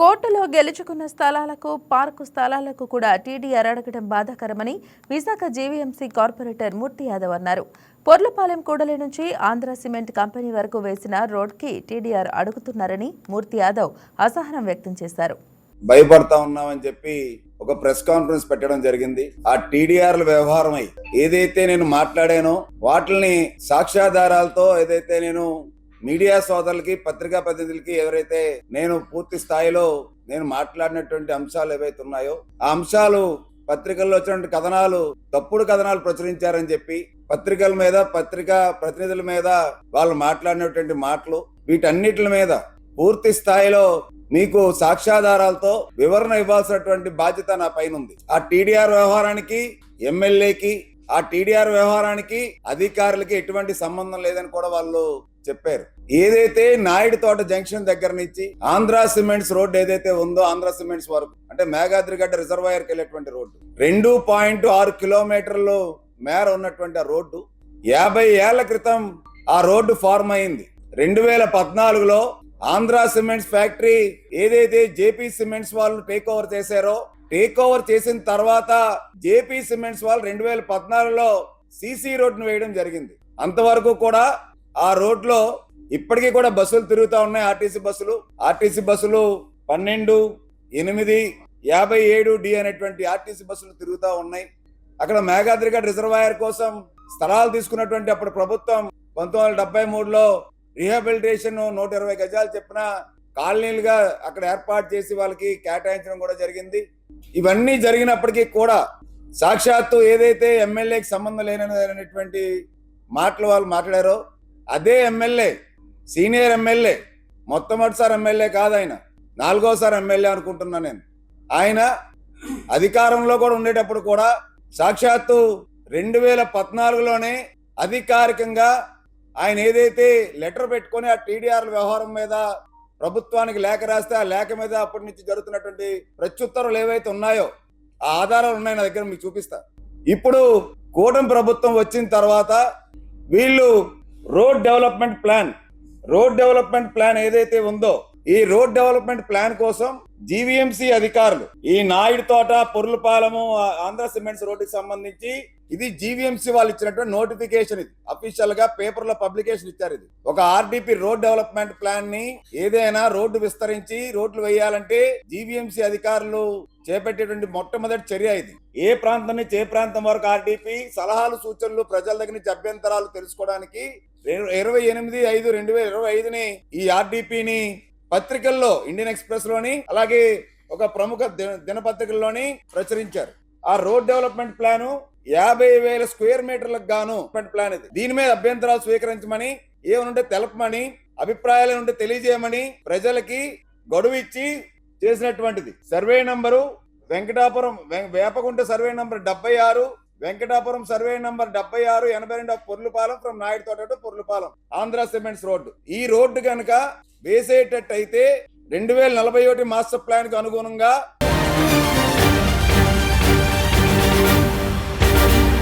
కోర్టులో గెలుచుకున్న స్థలాలకు పార్కు స్థలాలకు కూడా టీడీఆర్ అడగడం బాధాకరమని విశాఖ జీవీఎంసీ కార్పొరేటర్ మూర్తి యాదవ్ అన్నారు. పొర్లపాలెం కూడలి నుంచి ఆంధ్ర సిమెంట్ కంపెనీ వరకు వేసిన రోడ్కి టీడీఆర్ అడుగుతున్నారని మూర్తి యాదవ్ అసహనం వ్యక్తం చేశారు. భయపడతా ఉన్నామని చెప్పి ఒక ప్రెస్ కాన్ఫరెన్స్ పెట్టడం జరిగింది. ఆ టీడీఆర్ల వ్యవహారమై ఏదైతే నేను మాట్లాడానో వాటిని సాక్ష్యాధారాలతో ఏదైతే నేను మీడియా సోదరులకి పత్రికా ప్రతినిధులకి ఎవరైతే నేను పూర్తి స్థాయిలో నేను మాట్లాడినటువంటి అంశాలు ఏవైతే ఉన్నాయో ఆ అంశాలు పత్రికల్లో వచ్చినటువంటి కథనాలు తప్పుడు కథనాలు ప్రచురించారని చెప్పి పత్రికల మీద పత్రికా ప్రతినిధుల మీద వాళ్ళు మాట్లాడినటువంటి మాటలు వీటన్నిటి మీద పూర్తి స్థాయిలో మీకు సాక్ష్యాధారాలతో వివరణ ఇవ్వాల్సినటువంటి బాధ్యత నా పైన ఉంది. ఆ టీడీఆర్ వ్యవహారానికి ఎమ్మెల్యేకి ఆ టీడీఆర్ వ్యవహారానికి అధికారులకి ఎటువంటి సంబంధం లేదని కూడా వాళ్ళు చెప్పారు. ఏదైతే నాయుడు తోట జంక్షన్ దగ్గర నుంచి ఆంధ్ర సిమెంట్స్ రోడ్ ఏదైతే ఉందో ఆంధ్ర సిమెంట్స్ వరకు అంటే మేఘాద్రిగడ్డ రిజర్వాయర్ వెళ్ళేటువంటి రోడ్డు రెండు పాయింట్ ఆరు కిలోమీటర్లు మేర ఉన్నటువంటి ఆ రోడ్డు యాభై ఏళ్ళ క్రితం ఆ రోడ్డు ఫార్మ్ అయింది. రెండు వేల పద్నాలుగులో ఆంధ్ర సిమెంట్స్ ఫ్యాక్టరీ ఏదైతే జేపీ సిమెంట్స్ వాళ్ళు టేక్ ఓవర్ చేశారో టేక్ ఓవర్ చేసిన తర్వాత జేపీ సిమెంట్స్ వాళ్ళు రెండు వేల పద్నాలుగులో సిసి రోడ్డును వేయడం జరిగింది. అంతవరకు కూడా ఆ రోడ్లో ఇప్పటికీ కూడా బస్సులు తిరుగుతూ ఉన్నాయి ఆర్టీసీ బస్సులు. ఆర్టీసీ బస్సులు పన్నెండు ఎనిమిది యాభై ఏడు డి అనేటువంటి ఆర్టీసీ బస్సులు తిరుగుతూ ఉన్నాయి. అక్కడ మేఘాద్రిగఢ్ రిజర్వాయర్ కోసం స్థలాలు తీసుకున్నటువంటి అప్పుడు ప్రభుత్వం పంతొమ్మిది వందల డెబ్బై మూడులో రీహాబిలిటేషన్ నూట ఇరవై గజాలు చెప్పిన కాలనీలుగా అక్కడ ఏర్పాటు చేసి వాళ్ళకి కేటాయించడం కూడా జరిగింది. ఇవన్నీ జరిగినప్పటికీ కూడా సాక్షాత్తు ఏదైతే ఎమ్మెల్యేకి సంబంధం లేనటువంటి మాటలు వాళ్ళు మాట్లాడారో అదే ఎమ్మెల్యే సీనియర్ ఎమ్మెల్యే మొట్టమొదటిసారి ఎమ్మెల్యే కాదు ఆయన నాలుగోసారి ఎమ్మెల్యే అనుకుంటున్నా నేను. ఆయన అధికారంలో కూడా ఉండేటప్పుడు కూడా సాక్షాత్తు రెండు వేల పద్నాలుగులోనే అధికారికంగా ఆయన ఏదైతే లెటర్ పెట్టుకొని ఆ టీడీఆర్ వ్యవహారం మీద ప్రభుత్వానికి లేఖ రాస్తే ఆ లేఖ మీద అప్పటి నుంచి జరుగుతున్నటువంటి ప్రత్యుత్తరాలు ఏవైతే ఉన్నాయో ఆ ఆధారాలు ఉన్నాయి నా దగ్గర మీకు చూపిస్తా. ఇప్పుడు కూటమి ప్రభుత్వం వచ్చిన తర్వాత వీళ్ళు road development plan. Road development plan ఏదైతే ఉందో ఈ రోడ్ డెవలప్మెంట్ ప్లాన్ కోసం జీవీఎంసీ అధికారులు ఈ నాయుడు తోట పొర్లుపాలెము ఆంధ్ర సిమెంట్స్ రోడ్డుకి సంబంధించి ఇది జీవీఎంసీ వాళ్ళు ఇచ్చినటువంటి నోటిఫికేషన్ ఇది. అఫీషియల్గా పేపర్లో పబ్లికేషన్ ఇచ్చారు ఇది. ఒక ఆర్డిపి రోడ్ డెవలప్మెంట్ ప్లాన్ని ఏదైనా రోడ్డు విస్తరించి రోడ్లు వేయాలంటే జీవీఎంసీ అధికారులు చేపట్టేటువంటి మొట్టమొదటి చర్య ఇది. ఏ ప్రాంతం నుంచి ఏ ప్రాంతం వరకు ఆర్డీపీ సలహాలు సూచనలు ప్రజల దగ్గర నుంచి అభ్యంతరాలు తెలుసుకోవడానికి ఇరవై ఎనిమిది ఐదు రెండు వేల ఇరవై ఐదుని ఈ ఆర్డిపిని పత్రికల్లో ఇండియన్ ఎక్స్ప్రెస్లోని అలాగే ఒక ప్రముఖ దిన- దినపత్రికల్లోని ప్రచురించారు. ఆ రోడ్ డెవలప్మెంట్ ప్లాను యాభై వేల స్క్వేర్ మీటర్లకు గాను ప్లాన్ ఇది. దీని మీద అభ్యంతరాలు స్వీకరించమని ఏమనుంటే తెలపమని అభిప్రాయాలు ఉంటే తెలియజేయమని ప్రజలకి గడువు ఇచ్చి చేసినటువంటిది. Survey number Venkatapuram Vepakunta survey number డెబ్బై ఆరు వెంకటాపురం సర్వే నంబర్ డెబ్బై ఆరు ఎనభై రెండు Porlupalem from Naidu Thota to Porlupalem Andhra cements road. ఈ రోడ్డు కనుక వేసేటట్టయితే రెండు వేల నలభై ఒకటి మాస్టర్ ప్లాన్కు అనుగుణంగా